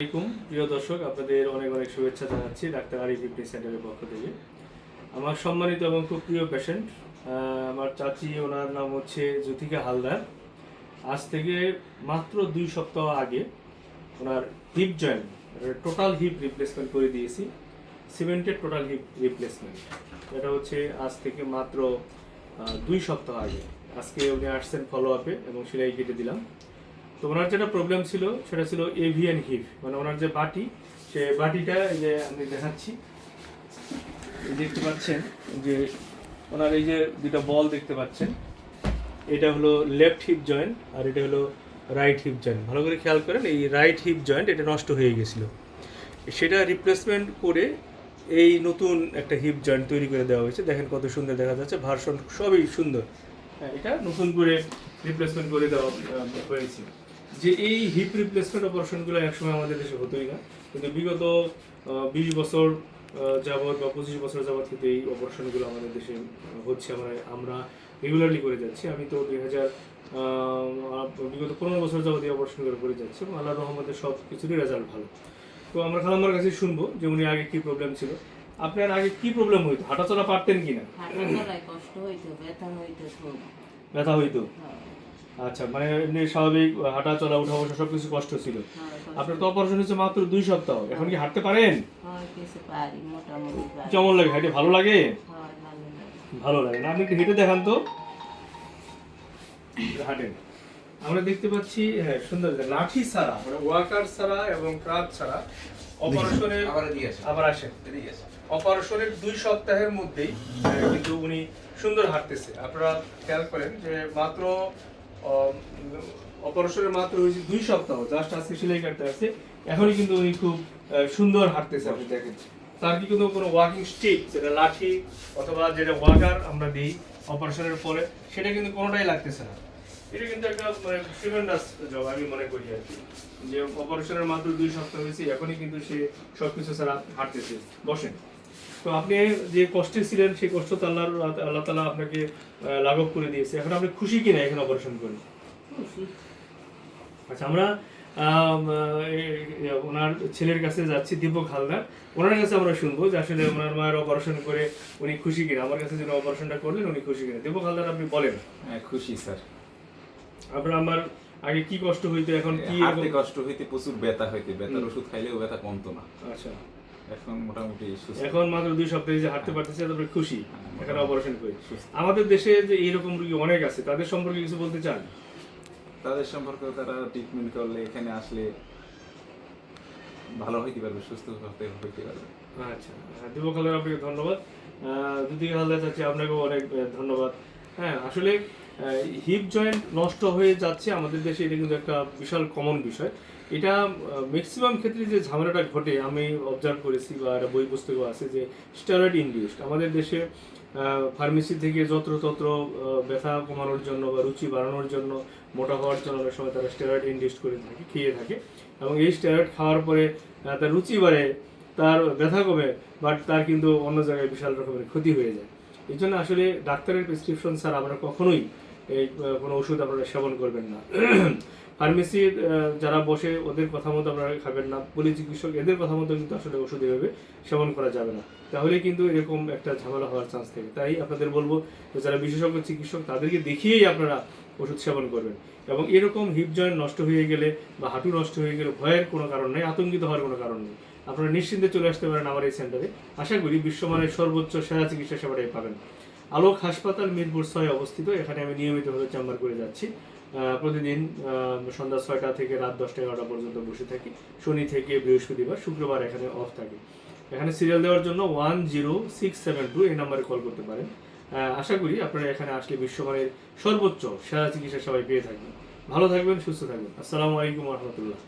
আসসালামাইকুম প্রিয় দর্শক, আপনাদের অনেক অনেক শুভেচ্ছা জানাচ্ছি ডাক্তার আরিফ ফিটনেস সেন্টারের পক্ষ থেকে। আমার সম্মানিত এবং খুব প্রিয় পেশেন্ট আমার চাচি, ওনার নাম হচ্ছে জ্যোতিকা হালদার। আজ থেকে মাত্র দুই সপ্তাহ আগে ওনার hip joint total hip replacement করে দিয়েছি সিমেন্টেড টোটাল হিপ রিপ্লেসমেন্ট এটা হচ্ছে আজ থেকে মাত্র দুই সপ্তাহ আগে। আজকে উনি আসছেন ফলো আপে এবং সেলাই কেটে দিলাম। তো ওনার যেটা প্রবলেম ছিল সেটা ছিল এভিয়ান হিপ মানে ওনার যে বাটি সে বাটিটা এই যে আমি দেখাচ্ছি। দেখতে পাচ্ছেন যে ওনার এই যে দুটো বল দেখতে পাচ্ছেন এটা হলো লেফট হিপ জয়েন্ট আর এটা হলো রাইট হিপ জয়েন্ট ভালো করে খেয়াল করেন এই রাইট হিপ জয়েন্ট এটা নষ্ট হয়ে গেছিল। সেটা রিপ্লেসমেন্ট করে এই নতুন একটা হিপ জয়েন্ট তৈরি করে দেওয়া হয়েছে। দেখেন কত সুন্দর দেখা যাচ্ছে ভার্সন সবই সুন্দর। হ্যাঁ, এটা নতুন করে রিপ্লেসমেন্ট করে দেওয়া হয়েছে। যে এই হিপ রিপ্লেসমেন্ট অপারেশনগুলো একসময় আমাদের দেশে হতোই না। কিন্তু বিগত বিশ বছর যাবৎ বা পঁচিশ বছর যাবৎ কিন্তু এই অপারেশনগুলো আমাদের দেশে হচ্ছে। আমরা আমরা রেগুলারলি করে যাচ্ছি। আমি তো দুই হাজার বিগত পনেরো বছর যাবৎ এই অপারেশনগুলো করে যাচ্ছি এবং আল্লাহ রহমতের সব কিছুরই রেজাল্ট ভালো। তো আমরা খালাম্মার কাছে শুনব যে উনি আগে কি প্রবলেম ছিল। আপনার আগে কি প্রবলেম হইতো? হাঁটাচলা পারতেন কিনা? হাঁটা চলায় কষ্ট হইতো ব্যথা হইতো ব্যথা হইতো? হ্যাঁ, আচ্ছা মানে এমনি স্বাভাবিক হাঁটা চলা উঠা বসা সব কিছু কষ্ট ছিল। হ্যাঁ, আপনার তো অপারেশন হচ্ছে মাত্র দুই সপ্তাহ। এখন কি হাঁটতে পারেন? হয় কিছু পারি মোটামুটি পারি। কেমন লাগে? হাঁটে ভালো লাগে? ভালো লাগে। না। আপনি একটু হেঁটে দেখান তো। হাঁটেন। আমরা দেখতে পাচ্ছি হ্যাঁ সুন্দর লাঠি ছাড়া মানে ওয়াকার ছাড়া এবং ক্রাচ ছাড়া অপারেশনের আবার আসেন। অপারেশনের দুই সপ্তাহের মধ্যেই কিন্তু উনি সুন্দর হাঁটতেছে। আপনারা খেয়াল করেন যে মাত্র অপারেশনের মাত্র হয়েছে দুই সপ্তাহ জাস্ট আজকে সেলাই কাটতে আসছে। এখনই কিন্তু উনি খুব সুন্দর হাঁটতেছে আপনি দেখেন। তার কি কিন্তু কোনো ওয়াকিং স্টিক যেটা লাঠি অথবা যেটা ওয়াকার আমরা দিই অপারেশনের পরে সেটা কিন্তু কোনোটাই লাগতেছে না। এটা কিন্তু একটা মানে ট্রিমেন্ডাস জব আমি মনে করি আর কি। যে অপারেশনের মাত্র দুই সপ্তাহ হয়েছে এখনই কিন্তু সে সবকিছু ছাড়া হাঁটতেছে। বসেন। তো আপনি যে কষ্টে ছিলেন সেই কষ্ট তো আল্লাহ আল্লাহ তালা আপনাকে লাঘব করে দিয়েছে। এখন আপনি খুশি কিনা এখন অপারেশন করে আচ্ছা আমরা ওনার ছেলের কাছে যাচ্ছি দীপক হালদার। ওনার কাছে আমরা শুনব যে আসলে ওনার মায়ের অপারেশন করে উনি খুশি কিনা। আমার কাছে যিনি অপারেশনটা করলেন উনি খুশি কিনা। দীপক হালদার আপনি বলেন। হ্যাঁ খুশি স্যার। আপনার আমার আগে কি কষ্ট হইতো এখন কি কষ্ট হইতে প্রচুর ব্যথা হইতে। ব্যথার। ওষুধ খাইলেও ব্যথা কমতো না। আচ্ছা। এখন মোটামুটি সুস্থ। এখন মাত্র দুই সপ্তাহে যে হাঁটতে পারতেছে তারপরে খুশি হ্যাঁ, এখানে অপারেশন করে। আমাদের দেশে যে এইরকম রোগী অনেক আছে তাদের সম্পর্কে কিছু বলতে চান? তাদের সম্পর্কে তারা ট্রিটমেন্ট করলে এখানে আসলে ভালো হইতে পারবে সুস্থ হতে হইতে পারবে। আচ্ছা হ্যাঁ, দীপক হালদার আপনাকে ধন্যবাদ। দিদি হালদার চাচ্ছি আপনাকেও অনেক ধন্যবাদ। হ্যাঁ আসলে হিপ জয়েন্ট নষ্ট হয়ে যাচ্ছে আমাদের দেশে এটা কিন্তু একটা বিশাল কমন বিষয়। এটা ম্যাক্সিমাম ক্ষেত্রে যে ঝামেলাটা ঘটে আমি অবজার্ভ করেছি বা বই পুস্তকেও আছে যে স্টেরয়েড ইন্ডিউসড আমাদের দেশে ফার্মেসি থেকে যত্রতত্র আহ, ব্যথা কমানোর জন্য বা রুচি বাড়ানোর জন্য মোটা হওয়ার জন্য অনেক সময় তারা স্টেরয়েড ইন্ডিউসড করে থাকে খেয়ে থাকে। এবং এই স্টেরয়েড খাওয়ার পরে তার রুচি বাড়ে তার ব্যথা কমে বাট তার কিন্তু অন্য জায়গায় বিশাল রকমের ক্ষতি হয়ে যায়। এই জন্য আসলে ডাক্তারের প্রেসক্রিপশন স্যার আমরা কখনোই এই কোনো ওষুধ আপনারা সেবন করবেন না। ফার্মেসির যারা বসে ওদের কথা মতো আপনারা খাবেন না। পলি চিকিৎসক এদের কথা মতো কিন্তু আসলে ওষুধ এভাবে সেবন করা যাবে না। তাহলে কিন্তু এরকম একটা ঝামেলা হওয়ার চান্স থাকে। তাই আপনাদের বলব যারা বিশেষজ্ঞ চিকিৎসক, তাদেরকে দেখিয়েই আপনারা ওষুধ সেবন করবেন। এবং এরকম হিপ জয়েন্ট নষ্ট হয়ে গেলে বা হাঁটু নষ্ট হয়ে গেলে ভয়ের কোনো কারণ নেই, আতঙ্কিত হওয়ার কোনো কারণ নেই। আপনারা নিশ্চিন্তে চলে আসতে পারেন আমার এই সেন্টারে আশা করি বিশ্বমানের সর্বোচ্চ সেরা চিকিৎসা সেবাটাই পাবেন। আলোক হাসপাতাল, মিরপুর ছয় অবস্থিত। এখানে আমি নিয়মিতভাবে চেম্বার করে যাচ্ছি। প্রতিদিন সন্ধ্যা ছয়টা থেকে রাত দশটা এগারোটা পর্যন্ত বসে থাকি। শনি থেকে বৃহস্পতিবার, শুক্রবার এখানে অফ থাকে। এখানে সিরিয়াল দেওয়ার জন্য one zero six seven two এই নাম্বারে কল করতে পারেন। আশা করি আপনারা এখানে আসলে বিশ্বমানের সর্বোচ্চ সেরা চিকিৎসা সবাই পেয়ে থাকবেন। ভালো থাকবেন, সুস্থ থাকবেন। আসসালামু আলাইকুম রহমতুল্লাহ।